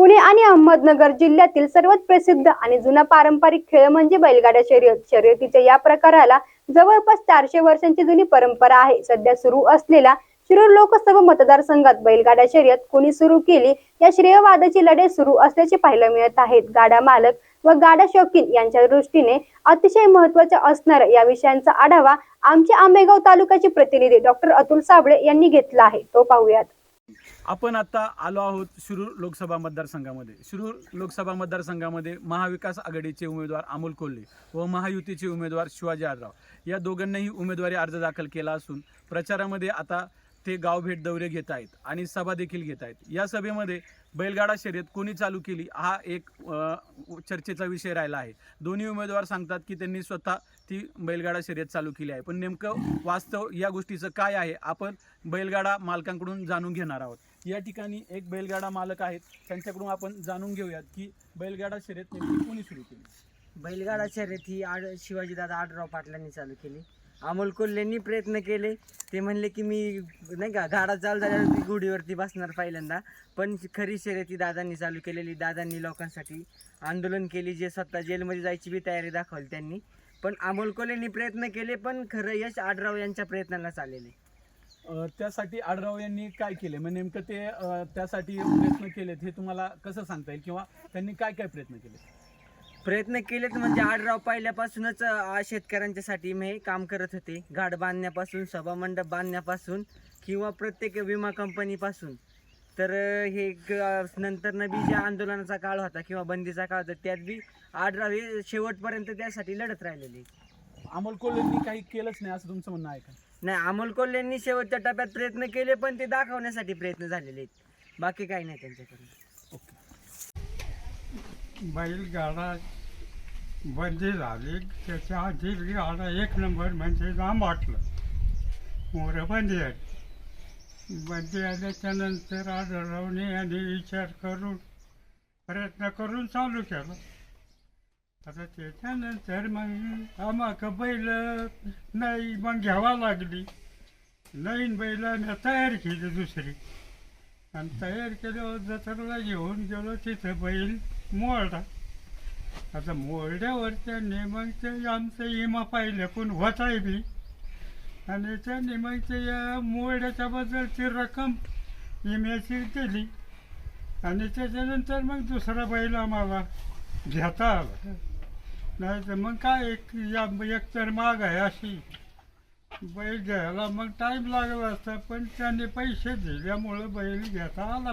पुणे आणि अहमदनगर जिल्ह्यातील सर्वात प्रसिद्ध आणि जुना पारंपरिक खेळ म्हणजे बैलगाड्या शर्यत शर्यतीच्या या प्रकाराला जवळपास चारशे वर्षांची जुनी परंपरा आहे. सध्या सुरू असलेल्या शिरूर लोकसभा मतदारसंघात बैलगाड्या शर्यत कोणी सुरू केली या श्रेयवादाची लढाई सुरू असल्याचे पाहायला मिळत आहेत. गाडा मालक व गाडा शौकीन यांच्या दृष्टीने अतिशय महत्त्वाच्या असणाऱ्या या विषयांचा आढावा आमच्या आंबेगाव तालुक्याचे प्रतिनिधी डॉक्टर अतुल साबळे यांनी घेतला आहे. तो पाहूयात. आपण आता आलो आहोत शिरूर लोकसभा मतदारसंघामध्ये. शिरूर लोकसभा मतदारसंघामध्ये महाविकास आघाडीचे उमेदवार अमोल कोल्हे व महायुतीचे उमेदवार शिवाजी आडराव. या दोघांनाही उमेदवारी अर्ज दाखल केला असून प्रचारामध्ये आता ते गावभेट दौरे घेत आहेत आणि सभा देखील घेत आहेत या सभेमध्ये बैलगाडा शर्यत कोणी चालू केली हा एक चर्चेचा विषय राहिला आहे. दोन्ही उमेदवार सांगतात की त्यांनी स्वतः ती बैलगाडा शर्यत चालू केली आहे. पण नेमकं वास्तव या गोष्टीचं काय आहे आपण बैलगाडा मालकांकडून जाणून घेणार आहोत. या ठिकाणी एक बैलगाडा मालक आहेत त्यांच्याकडून आपण जाणून घेऊयात की बैलगाडा शर्यत नेमकी कोणी सुरू केली? बैलगाडा शर्यत ही आड शिवाजीदादा आडराव पाटलांनी चालू केली. अमोल कोल्हेंनी प्रयत्न केले. ते म्हणले की मी नाही का गाडा चालू झाल्यावरती गुढीवरती बसणार पहिल्यांदा. पण खरी शर्यती दादांनी चालू केलेली. दादांनी लोकांसाठी आंदोलन केली. जे स्वतः जेलमध्ये जायची बी तयारी दाखवली त्यांनी. पण अमोल कोल्हेंनी प्रयत्न केले पण खरं यश आडराव यांच्या प्रयत्नाला चाललेले त्यासाठी आडराव यांनी काय केले? म्हणजे नेमकं ते त्यासाठी प्रयत्न केलेत हे तुम्हाला कसं सांगता येईल? किंवा त्यांनी काय काय प्रयत्न केले? प्रयत्न केलेत म्हणजे आडराव पहिल्यापासूनच शेतकऱ्यांच्यासाठी मी काम करत होते. घाट बांधण्यापासून सभामंडप बांधण्यापासून किंवा प्रत्येक विमा कंपनीपासून. तर अं, हे ग- नंतर न बी ज्या आंदोलनाचा काळ होता किंवा बंदीचा काळ होता त्यात बी आडराव हे शेवटपर्यंत त्यासाठी लढत राहिलेले. अमोल कोल्हेंनी काही केलंच नाही असं तुमचं म्हणणं आहे का? नाही अमोल कोल्हेंनी शेवटच्या टप्प्यात प्रयत्न केले पण ते दाखवण्यासाठी प्रयत्न झालेले आहेत. बाकी काही नाही त्यांच्याकडून. बैलगाडा बंदी झाली. त्याच्या आधी गाडा एक नंबर म्हणजे नाम वाटलं. मोरं बंदी आली. बंदी आल्याच्यानंतर आढळवणे आणि विचार करून प्रयत्न करून चालू केला. आता त्याच्यानंतर मग आम्हाला बैल नाही मग घ्यावा लागली. नवीन बैलानं तयार केली दुसरी. आणि तयार केल्यावर जत्राला घेऊन गेलो तिथं बैल. मोडला आता मोडल्यावर त्यांनी आमचं इमा पाहिलं पण आहे बी. आणि त्या मग या मोड्याच्या बद्दलची रक्कम विम्याची दिली. आणि त्याच्यानंतर मग दुसरा बैल आम्हाला घेता आला. नाही तर मग काय एक या एकतर माग आहे अशी. बैल घ्यायला मग टाईम लागला असता पण त्यांनी पैसे दिल्यामुळं बैल घेता आला.